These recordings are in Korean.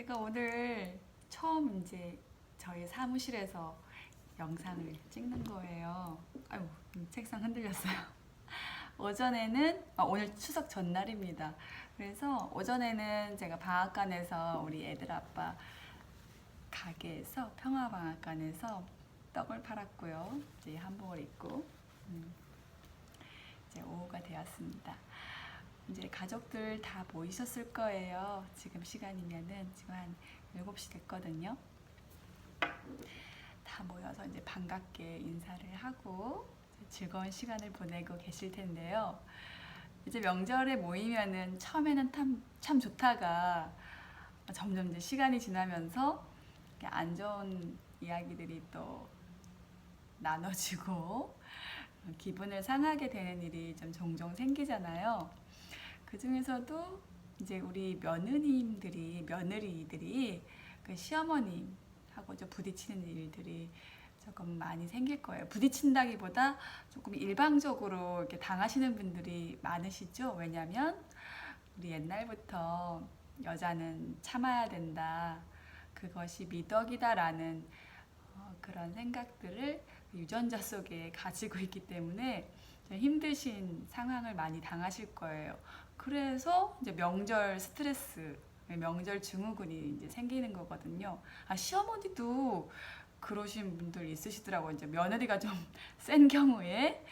제가 오늘 처음 이제 저희 사무실에서 영상을 찍는 거예요. 아유, 책상 흔들렸어요. 오전에는 아, 오늘 추석 전날입니다. 그래서 오전에는 제가 방앗간에서 우리 애들 아빠 가게에서 평화방앗간에서 떡을 팔았고요. 이제 한복을 입고 음, 이제 오후가 되었습니다. 이제 가족들 다 모이셨을 거예요. 지금 시간이면은 지금 한 7시 됐거든요. 다 모여서 이제 반갑게 인사를 하고 즐거운 시간을 보내고 계실 텐데요. 이제 명절에 모이면은 처음에는 참, 참 좋다가 점점 이제 시간이 지나면서 안 좋은 이야기들이 또 나눠지고 기분을 상하게 되는 일이 좀 종종 생기잖아요. 그 중에서도 이제 우리 며느님들이 며느리들이 그 시어머님하고 좀 부딪히는 일들이 조금 많이 생길 거예요. 부딪힌다기보다 조금 일방적으로 이렇게 당하시는 분들이 많으시죠. 왜냐하면 우리 옛날부터 여자는 참아야 된다. 그것이 미덕이다라는 어, 그런 생각들을 유전자 속에 가지고 있기 때문에 좀 힘드신 상황을 많이 당하실 거예요. 그래서 이제 명절 스트레스, 명절 증후군이 이제 생기는 거거든요. 아 시어머니도 그러신 분들 있으시더라고요. 이제 며느리가 좀 센 경우에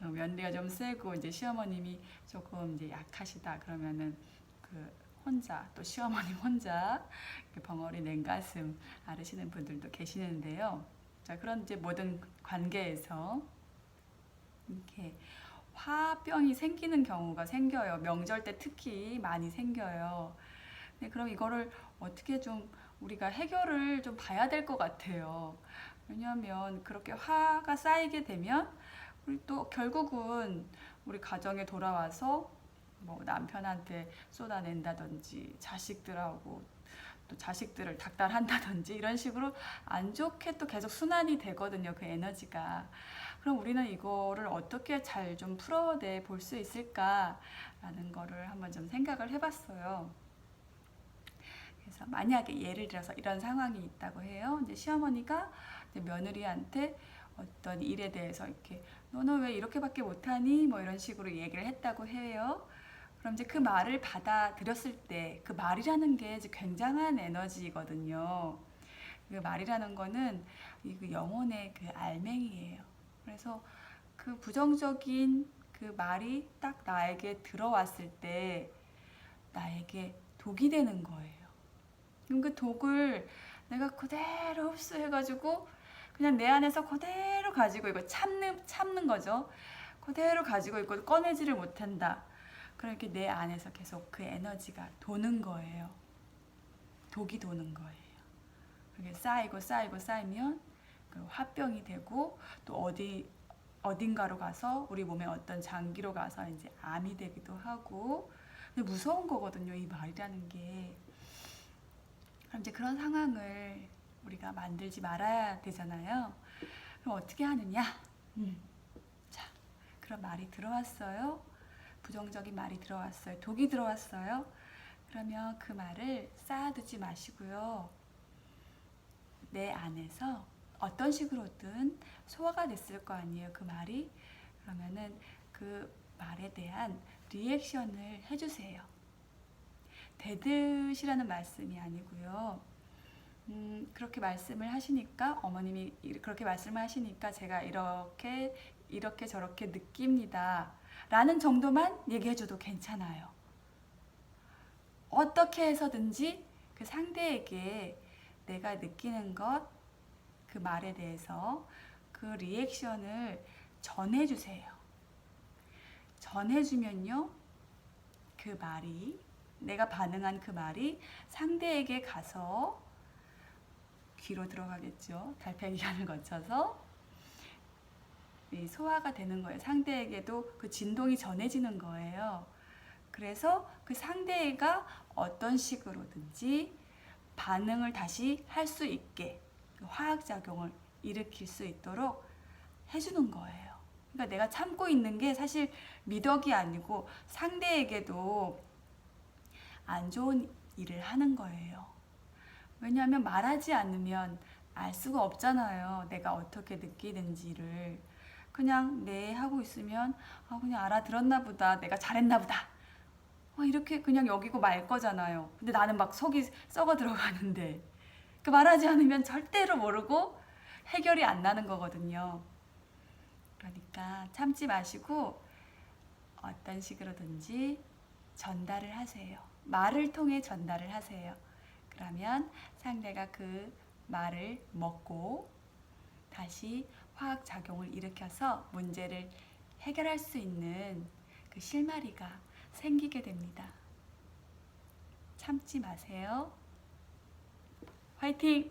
어, 며느리가 좀 세고 이제 시어머님이 조금 이제 약하시다 그러면은 그 혼자 또 시어머님 혼자 벙어리 냉가슴 앓으시는 분들도 계시는데요. 자 그런 이제 모든 관계에서 이렇게 화병이 생기는 경우가 생겨요. 명절 때 특히 많이 생겨요. 네, 그럼 이거를 어떻게 좀 우리가 해결을 좀 봐야 될 것 같아요. 왜냐하면 그렇게 화가 쌓이게 되면 우리 또 결국은 우리 가정에 돌아와서 뭐 남편한테 쏟아낸다든지 자식들하고 또 자식들을 닥달한다든지 이런 식으로 안 좋게 또 계속 순환이 되거든요. 그 에너지가. 그럼 우리는 이거를 어떻게 잘 좀 풀어내 볼 수 있을까라는 거를 한번 좀 생각을 해봤어요. 그래서 만약에 예를 들어서 이런 상황이 있다고 해요. 이제 시어머니가 이제 며느리한테 어떤 일에 대해서 이렇게 너는 왜 이렇게밖에 못하니? 뭐 이런 식으로 얘기를 했다고 해요. 그럼 이제 그 말을 받아들였을 때 그 말이라는 게 이제 굉장한 에너지거든요. 그 말이라는 거는 이그 영혼의 그 알맹이에요. 그래서 그 부정적인 그 말이 딱 나에게 들어왔을 때 나에게 독이 되는 거예요. 그럼 그 독을 내가 그대로 흡수해가지고 그냥 내 안에서 그대로 가지고 있고 참는 참는 거죠. 그대로 가지고 있고 꺼내지를 못한다. 그렇게 내 안에서 계속 그 에너지가 도는 거예요. 독이 도는 거예요. 그게 쌓이고 쌓이고 쌓이면 그 화병이 되고 또 어디 어딘가로 가서 우리 몸에 어떤 장기로 가서 이제 암이 되기도 하고 근데 무서운 거거든요 이 말이라는 게 이제 그런 상황을 우리가 만들지 말아야 되잖아요 그럼 어떻게 하느냐 음. 자 그런 말이 들어왔어요 부정적인 말이 들어왔어요. 독이 들어왔어요. 그러면 그 말을 쌓아두지 마시고요. 내 안에서 어떤 식으로든 소화가 됐을 거 아니에요 그 말이? 그러면은 그 말에 대한 리액션을 해주세요. 대듯이라는 말씀이 아니고요. 음, 그렇게 말씀을 하시니까 어머님이 이- 그렇게 말씀을 하시니까 제가 이렇게 이렇게 저렇게 느낍니다 라는 정도만 얘기해줘도 괜찮아요 어떻게 해서든지 그 상대에게 내가 느끼는 것, 그 말에 대해서 그 리액션을 전해주세요. 전해주면요, 그 말이, 내가 반응한 그 말이 상대에게 가서 귀로 들어가겠죠. 달팽이관을 거쳐서 이 소화가 되는 거예요. 상대에게도 그 진동이 전해지는 거예요. 그래서 그 상대가 어떤 식으로든지 반응을 다시 할 수 있게 그 화학작용을 일으킬 수 있도록 해주는 거예요. 그러니까 내가 참고 있는 게 사실 미덕이 아니고 상대에게도 안 좋은 일을 하는 거예요. 왜냐하면 말하지 않으면 알 수가 없잖아요. 내가 어떻게 느끼는지를. 그냥 네 하고 있으면 아 그냥 알아들었나 보다. 내가 잘했나 보다. 어, 이렇게 그냥 여기고 말 거잖아요. 근데 나는 막 속이 썩어 들어가는데 그 말하지 않으면 절대로 모르고 해결이 안 나는 거거든요. 그러니까 참지 마시고 어떤 식으로든지 전달을 하세요. 말을 통해 전달을 하세요. 그러면 상대가 그 말을 먹고 다시 화학 작용을 일으켜서 문제를 해결할 수 있는 그 실마리가 생기게 됩니다. 참지 마세요. 화이팅!